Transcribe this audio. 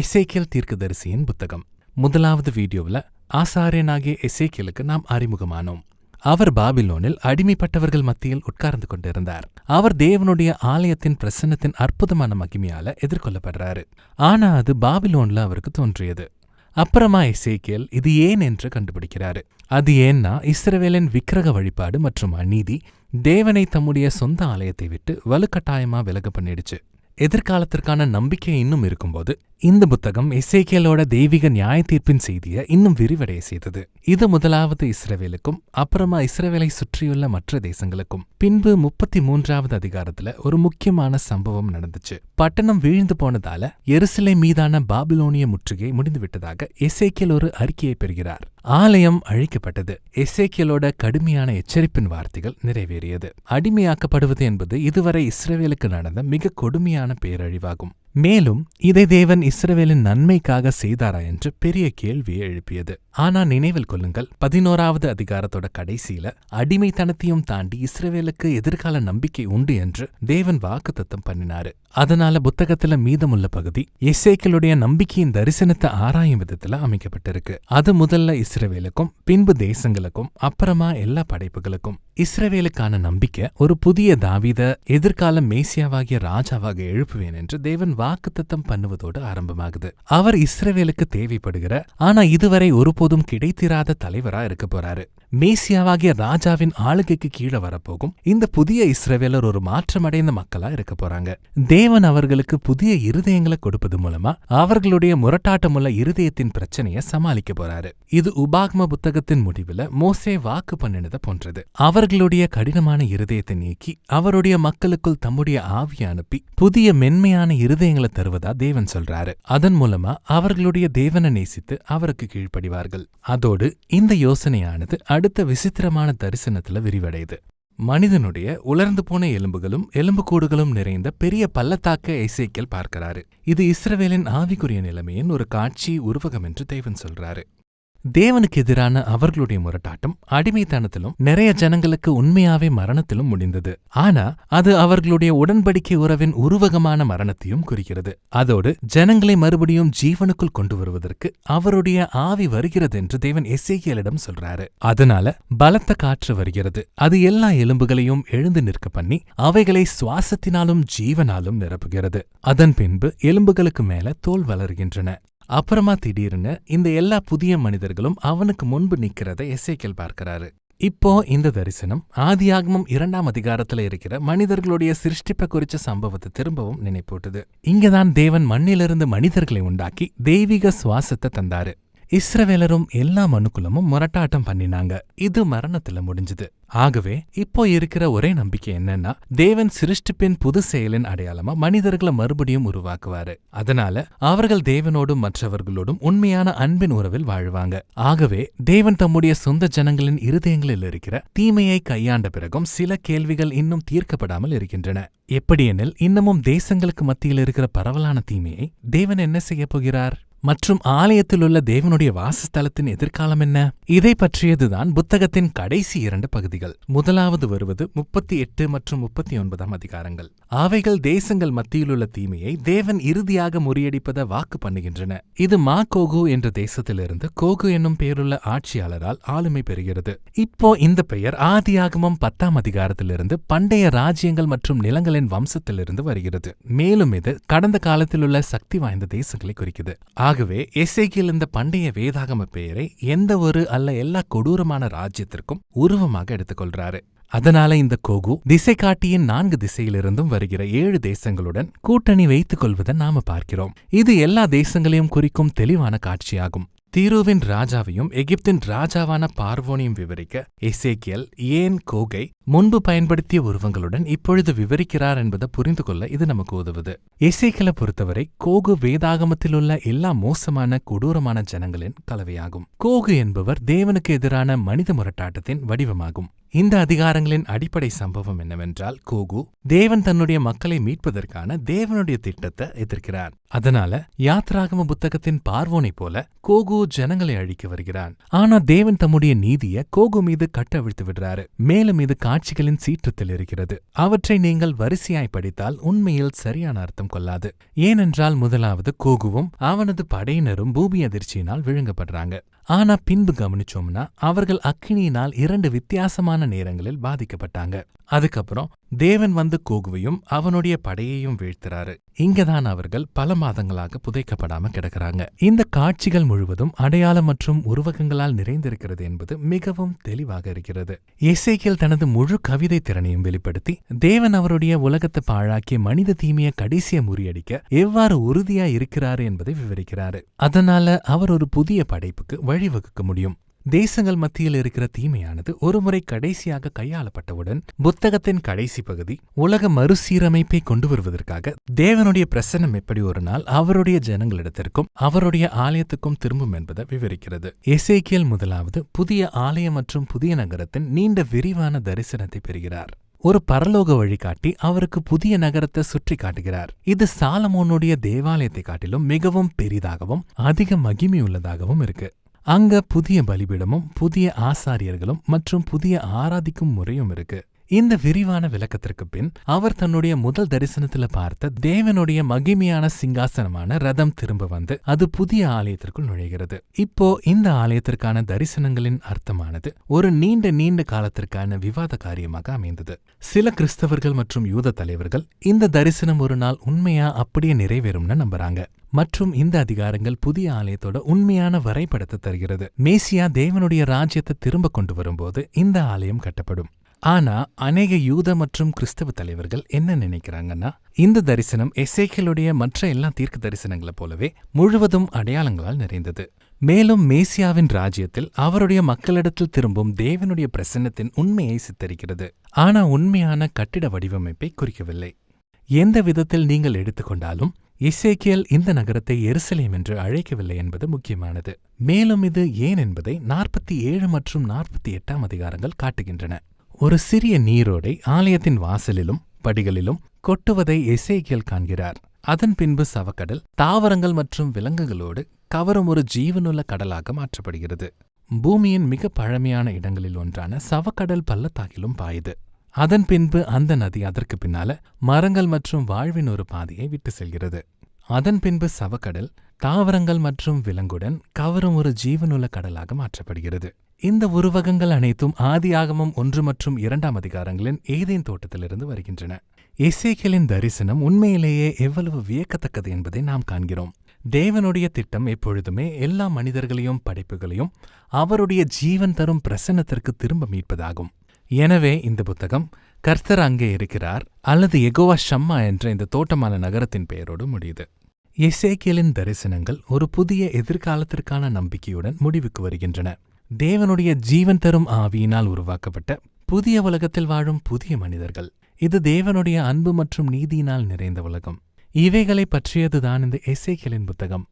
எசேக்கியல் தீர்க்கதரிசியின் புத்தகம். முதலாவது வீடியோவில் ஆசாரியனாகிய எசேக்கியலுக்கு நாம் அறிமுகமானோம். அவர் பாபிலோனில் அடிமைப்பட்டவர்கள் மத்தியில் உட்கார்ந்து கொண்டிருந்தார். அவர் தேவனுடைய ஆலயத்தின் பிரசன்னத்தின் அற்புதமான மகிமையால எதிர்கொள்ளப்படுறாரு. ஆனா அது பாபிலோன்ல அவருக்கு தோன்றியது. அப்புறமா எசேக்கியல் இது ஏன் என்று கண்டுபிடிக்கிறாரு. அது ஏன்னா இஸ்ரவேலின் விக்கிரக வழிபாடு மற்றும் அநீதி தேவனை தம்முடைய சொந்த ஆலயத்தை விட்டு வலுக்கட்டாயமா விலக பண்ணிடுச்சு. எதிர்காலத்திற்கான நம்பிக்கை இன்னும் இருக்கும்போது இந்த புத்தகம் எசேக்கியலோட தெய்வீக நியாய தீர்ப்பின் செய்தியை இன்னும் விரிவடைய செய்தது. இது முதலாவது இஸ்ரவேலுக்கும் அப்புறமா இஸ்ரேவேலை சுற்றியுள்ள மற்ற தேசங்களுக்கும். பின்பு முப்பத்தி மூன்றாவது அதிகாரத்துல ஒரு முக்கியமான சம்பவம் நடந்துச்சு. பட்டணம் வீழ்ந்து போனதால எருசலை மீதான பாபிலோனிய முற்றுகை முடிந்துவிட்டதாக எசேக்கியல் ஒரு அறிக்கையை பெறுகிறார். ஆலயம் அழிக்கப்பட்டது. எசேக்கியலோட கடுமையான எச்சரிப்பின் வார்த்தைகள் நிறைவேறியது. அடிமையாக்கப்படுவது என்பது இதுவரை இஸ்ரேலுக்கு நடந்த மிக கொடுமையான பேரழிவாகும். மேலும் இதை தேவன் இஸ்ரவேலின் நன்மைக்காக செய்தாரா என்று பெரிய கேள்வியை எழுப்பியது. ஆனா நினைவில் கொள்ளுங்கள் பதினோராவது அதிகாரத்தோட கடைசியில அடிமைத்தனத்தையும் தாண்டி இஸ்ரவேலுக்கு எதிர்கால நம்பிக்கை உண்டு என்று தேவன் வாக்குத்தத்தம் பண்ணினாரு. அதனால புத்தகத்துல மீதமுள்ள பகுதி எசேக்கியலுடைய நம்பிக்கையின் தரிசனத்தை ஆராயும் விதத்துல அமைக்கப்பட்டிருக்கு. அது முதல்ல இஸ்ரவேலுக்கும் பின்பு தேசங்களுக்கும் அப்புறமா எல்லா படைப்புகளுக்கும். இஸ்ரவேலுக்கான நம்பிக்கை ஒரு புதிய தாவீத எதிர்கால மேசியாவாகிய ராஜாவாக எழுப்புவேன் என்று தேவன் வாக்குத்தத்தம் பண்ணுவதோடு ஆரம்பமாகுது. அவர் இஸ்ரவேலுக்கு தேவைப்படுகிற ஆனா இதுவரை ஒருபோதும் கிடைத்திராத தலைவரா இருக்க போறாரு. மேசியாவாகிய ராஜாவின் ஆளுகைக்கு கீழே வரப்போகும் இந்த புதிய இஸ்ரவேலர் ஒரு மாற்றமடைந்த மக்களா இருக்க போறாங்க. தேவன் அவர்களுக்கு புதிய இருதயங்களை கொடுப்பது மூலமா அவர்களுடைய முரட்டாட்டமுள்ள இருதயத்தின் பிரச்சனைய சமாளிக்க போறாரு. இது உபாக்ம புத்தகத்தின் முடிவுல மோசே வாக்கு பண்ணினத போன்றது. அவர்களுடைய கடினமான இருதயத்தை நீக்கி அவருடைய மக்களுக்குள் தம்முடைய ஆவி அனுப்பி புதிய மென்மையான இருதய காரியங்களை தருவதா தேவன் சொல்றாரு. அதன் மூலமா அவர்களுடைய தேவனை நேசித்து அவருக்கு கீழ்ப்படிவார்கள். அதோடு இந்த யோசனையானது அடுத்த விசித்திரமான தரிசனத்துல விரிவடையுது. மனிதனுடைய உலர்ந்து போன எலும்புகளும் எலும்புக்கூடுகளும் நிறைந்த பெரிய பள்ளத்தாக்க இசைக்கல் பார்க்கிறாரு. இது இஸ்ரவேலின் ஆவிக்குரிய நிலைமையின் ஒரு காட்சி உருவகம் என்று தேவன் சொல்றாரு. தேவனுக்கு எதிரான அவர்களுடைய முரட்டாட்டம் அடிமைத்தனத்திலும் நிறைய ஜனங்களுக்கு உண்மையாவே மரணத்திலும் முடிந்தது. ஆனா அது அவர்களுடைய உடன்படிக்கை உறவின் உருவகமான மரணத்தையும் குறிக்கிறது. அதோடு ஜனங்களை மறுபடியும் ஜீவனுக்குள் கொண்டு வருவதற்கு அவருடைய ஆவி வருகிறது என்று தேவன் எசேக்கியலிடம் சொல்றாரு. அதனால பலத்த காற்று வருகிறது. அது எல்லா எலும்புகளையும் எழுந்து நிற்க பண்ணி அவைகளை சுவாசத்தினாலும் ஜீவனாலும் நிரப்புகிறது. அதன் பின்பு எலும்புகளுக்கு மேல தோல் வளர்கின்றன. அப்புறமா திடீர்னு இந்த எல்லா புதிய மனிதர்களும் அவனுக்கு முன்பு நிக்கிறத எசேக்கியல் பார்க்கறாரு. இப்போ இந்த தரிசனம் ஆதியாகமம் இரண்டாம் அதிகாரத்துல இருக்கிற மனிதர்களுடைய சிருஷ்டிப்ப குறிச்ச சம்பவத்தை திரும்பவும் நினைப்பூட்டுது. இங்கதான் தேவன் மண்ணிலிருந்து மனிதர்களை உண்டாக்கி தெய்வீக சுவாசத்தை தந்தாரு. இஸ்ரவேலரும் எல்லா மனுக்குலமும் முரட்டாட்டம் பண்ணினாங்க. இது மரணத்துல முடிஞ்சது. ஆகவே இப்போ இருக்கிற ஒரே நம்பிக்கை என்னன்னா தேவன் சிருஷ்டிப்பின் புது செயலின் அடையாளமா மனிதர்களை மறுபடியும் உருவாக்குவாரு. அதனால அவர்கள் தேவனோடும் மற்றவர்களோடும் உண்மையான அன்பின் உறவில் வாழ்வாங்க. ஆகவே தேவன் தம்முடைய சொந்த ஜனங்களின் இருதயங்களில் இருக்கிற தீமையை கையாண்ட பிறகும் சில கேள்விகள் இன்னும் தீர்க்கப்படாமல் இருக்கின்றன. எப்படியெனில் இன்னமும் தேசங்களுக்கு மத்தியில் இருக்கிற பரவலான தீமையை தேவன் என்ன செய்யப் போகிறார்? மற்றும் ஆலயத்திலுள்ள தேவனுடைய வாசஸ்தலத்தின் எதிர்காலம் என்ன? இதை பற்றியதுதான் புத்தகத்தின் கடைசி இரண்டு பகுதிகள். முதலாவது வருவது முப்பத்தி எட்டு மற்றும் முப்பத்தி ஒன்பதாம் அதிகாரங்கள். அவைகள் தேசங்கள் மத்தியிலுள்ள தீமையை தேவன் இறுதியாக முறியடிப்பத வாக்கு பண்ணுகின்றன. இது மா கோகு என்ற தேசத்திலிருந்து கோகு என்னும் பெயருள்ள ஆட்சியாளரால் ஆளுமை பெறுகிறது. இப்போ இந்த பெயர் ஆதியாகமம் பத்தாம் அதிகாரத்திலிருந்து பண்டைய ராஜ்யங்கள் மற்றும் நிலங்களின் வம்சத்திலிருந்து வருகிறது. மேலும் இது கடந்த காலத்திலுள்ள சக்தி வாய்ந்த தேசங்களை குறிக்குது. ஆகவே எசேக்கியல் இந்த பண்டைய வேதாகம பெயரை எந்த ஒரு அல்ல எல்லா கொடூரமான ராஜ்யத்திற்கும் உருவமாக எடுத்துக்கொள்றாரு அதனால இந்த கோகு திசை காட்டியின் நான்கு திசையிலிருந்தும் வருகிற ஏழு தேசங்களுடன் கூட்டணி வைத்துக் கொள்வதை நாம பார்க்கிறோம். இது எல்லா தேசங்களையும் குறிக்கும் தெளிவான காட்சியாகும். தீருவின் ராஜாவையும் எகிப்தின் ராஜாவான பார்வோனையும் விவரிக்க எசேக்கியல் ஏன் கோகை முன்பு பயன்படுத்திய உருவங்களுடன் இப்பொழுது விவரிக்கிறார் என்பதை புரிந்து கொள்ள இது நமக்கு உதவுது. எசேக்கியலை பொறுத்தவரை கோகு வேதாகமத்தில் உள்ள எல்லா மோசமான கொடூரமான ஜனங்களின் கலவையாகும். கோகு என்பவர் தேவனுக்கு எதிரான மனித முரட்டாட்டத்தின் வடிவமாகும். இந்த அதிகாரங்களின் அடிப்படை சம்பவம் என்னவென்றால் கோகு தேவன் தன்னுடைய மக்களை மீட்பதற்கான தேவனுடைய திட்டத்தை எதிர்க்கிறார். அதனால யாத்ராகம புத்தகத்தின் பார்வோனைப் போல கோகு ஜனங்களை அழிக்க வருகிறான். ஆனா தேவன் தம்முடைய நீதிய கோகு மீது கட்டவிழ்த்து விடுறாரு. மேலும் இது காட்சிகளின் சீற்றத்தில் இருக்கிறது. அவற்றை நீங்கள் வரிசையாய் படித்தால் உண்மையில் சரியான அர்த்தம் கொள்ளாது. ஏனென்றால் முதலாவது கோகுவும் அவனது படையினரும் பூமி அதிர்ச்சியினால் விழுங்கப்படுறாங்க. ஆனா பின்பு கவனிச்சோம்னா அவர்கள் அக்கினியினால் இரண்டு வித்தியாசமான நேரங்களில் பாதிக்கப்பட்டாங்க. அதுக்கப்புறம் தேவன் வந்து கோகுவையும் அவனுடைய படையையும் வீழ்த்துறாரு. இங்கதான் அவர்கள் பல மாதங்களாக புதைக்கப்படாம கிடக்கிறாங்க. இந்த காட்சிகள் முழுவதும் அடையாளம் மற்றும் உருவகங்களால் நிறைந்திருக்கிறது என்பது மிகவும் தெளிவாக இருக்கிறது. இசைக்கில் தனது முழு கவிதை திறனையும் வெளிப்படுத்தி தேவன் அவருடைய உலகத்தை பாழாக்கிய மனித தீமையை கடைசிய முறியடிக்க எவ்வாறு உறுதியா இருக்கிறாரு என்பதை விவரிக்கிறாரு. அதனால அவர் ஒரு புதிய படைப்புக்கு வழிவகுக்க முடியும். தேசங்கள் மத்தியில் இருக்கிற தீமையானது ஒருமுறை கடைசியாக கையாளப்பட்டவுடன் புத்தகத்தின் கடைசி பகுதி உலக மறுசீரமைப்பை கொண்டு வருவதற்காக தேவனுடைய பிரசன்னம் எப்படி ஒரு நாள் அவருடைய ஜனங்களிடத்திற்கும் அவருடைய ஆலயத்துக்கும் திரும்பும் என்பதை விவரிக்கிறது. எசேக்கியல் முதலாவது புதிய ஆலயம் மற்றும் புதிய நகரத்தின் நீண்ட விரிவான தரிசனத்தை பெறுகிறார். ஒரு பரலோக வழிகாட்டி அவருக்கு புதிய நகரத்தை சுற்றி காட்டுகிறார். இது சாலமோனுடைய தேவாலயத்தை காட்டிலும் மிகவும் பெரிதாகவும் அதிக மகிமையுள்ளதாகவும் இருக்கு. அங்க புதிய பலிபீடமும் புதிய ஆசாரியர்களும் மற்றும் புதிய ஆராதிக்கும் முறையும் இருக்கு. இந்த விரிவான விளக்கத்திற்கு பின் அவர் தன்னுடைய முதல் தரிசனத்துல பார்த்த தேவனுடைய மகிமையான சிங்காசனமான ரதம் திரும்ப வந்து அது புதிய ஆலயத்திற்குள் நுழைகிறது. இப்போ இந்த ஆலயத்திற்கான தரிசனங்களின் அர்த்தமானது ஒரு நீண்ட நீண்ட காலத்திற்கான விவாத காரியமாக அமைந்தது. சில கிறிஸ்தவர்கள் மற்றும் யூத தலைவர்கள் இந்த தரிசனம் ஒரு நாள் உண்மையா அப்படியே நிறைவேறும்னு நம்புறாங்க. மற்றும் இந்த அதிகாரங்கள் புதிய ஆலயத்தோட உண்மையான வரைபடத்தை தருகிறது. மேசியா தேவனுடைய ராஜ்யத்தை திரும்ப கொண்டு வரும்போது இந்த ஆலயம் கட்டப்படும். ஆனா அநேக யூத மற்றும் கிறிஸ்தவ தலைவர்கள் என்ன நினைக்கிறாங்கன்னா இந்த தரிசனம் எசேக்கியலுடைய மற்ற எல்லா தீர்க்க தரிசனங்களை போலவே முழுவதும் அடையாளங்களால் நிறைந்தது. மேலும் மேசியாவின் ராஜ்யத்தில் அவருடைய மக்களிடத்தில் திரும்பும் தேவனுடைய பிரசன்னத்தின் உண்மையை சித்தரிக்கிறது. ஆனா உண்மையான கட்டிட வடிவமைப்பை குறிக்கவில்லை. எந்த விதத்தில் நீங்கள் எடுத்துக்கொண்டாலும் இசேக்கியல் இந்த நகரத்தை எருசலேம் என்று அழைக்கவில்லை என்பது முக்கியமானது. மேலும் இது ஏன் என்பதை நாற்பத்தி ஏழு மற்றும் நாற்பத்தி எட்டாம் அதிகாரங்கள் காட்டுகின்றன. ஒரு சிறிய நீரோடை ஆலயத்தின் வாசலிலும் படிகளிலும் கொட்டுவதை எசேக்கியல் காண்கிறார். அதன் பின்பு சவக்கடல் தாவரங்கள் மற்றும் விலங்குகளோடு கவரும் ஒரு ஜீவனுள்ள கடலாக மாற்றப்படுகிறது. பூமியின் மிக பழமையான இடங்களில் ஒன்றான சவக்கடல் பள்ளத்தாக்கிலும் பாயுது. அதன் பின்பு அந்த நதி அதற்கு பின்னால மரங்கள் மற்றும் வாழ்வின் ஒரு பாதையை விட்டு செல்கிறது. அதன் பின்பு சவக்கடல் தாவரங்கள் மற்றும் விலங்குடன் கவரும் ஒரு ஜீவனுள்ள கடலாக மாற்றப்படுகிறது. இந்த உருவகங்கள் அனைத்தும் ஆதியாகமம் ஒன்று மற்றும் இரண்டாம் அதிகாரங்களின் ஏதேன் தோட்டத்திலிருந்து வருகின்றன. இசைகளின் தரிசனம் உண்மையிலேயே எவ்வளவு வியக்கத்தக்கது என்பதை நாம் காண்கிறோம். தேவனுடைய திட்டம் எப்பொழுதுமே எல்லா மனிதர்களையும் படைப்புகளையும் அவருடைய ஜீவன் தரும் பிரசன்னத்திற்கு திரும்ப மீட்பதாகும். எனவே இந்த புத்தகம் கர்த்தர் அங்கே இருக்கிறார் அல்லது எகோவா ஷம்மா என்ற இந்த தோட்டமான நகரத்தின் பெயரோடு முடியுது. எசேக்கியலின் தரிசனங்கள் ஒரு புதிய எதிர்காலத்திற்கான நம்பிக்கையுடன் முடிவுக்கு வருகின்றன. தேவனுடைய ஜீவன் தரும் ஆவியினால் உருவாக்கப்பட்ட புதிய உலகத்தில் வாழும் புதிய மனிதர்கள். இது தேவனுடைய அன்பு மற்றும் நீதியினால் நிறைந்த உலகம். இவைகளை பற்றியதுதான் இந்த எசேக்கியலின் புத்தகம்.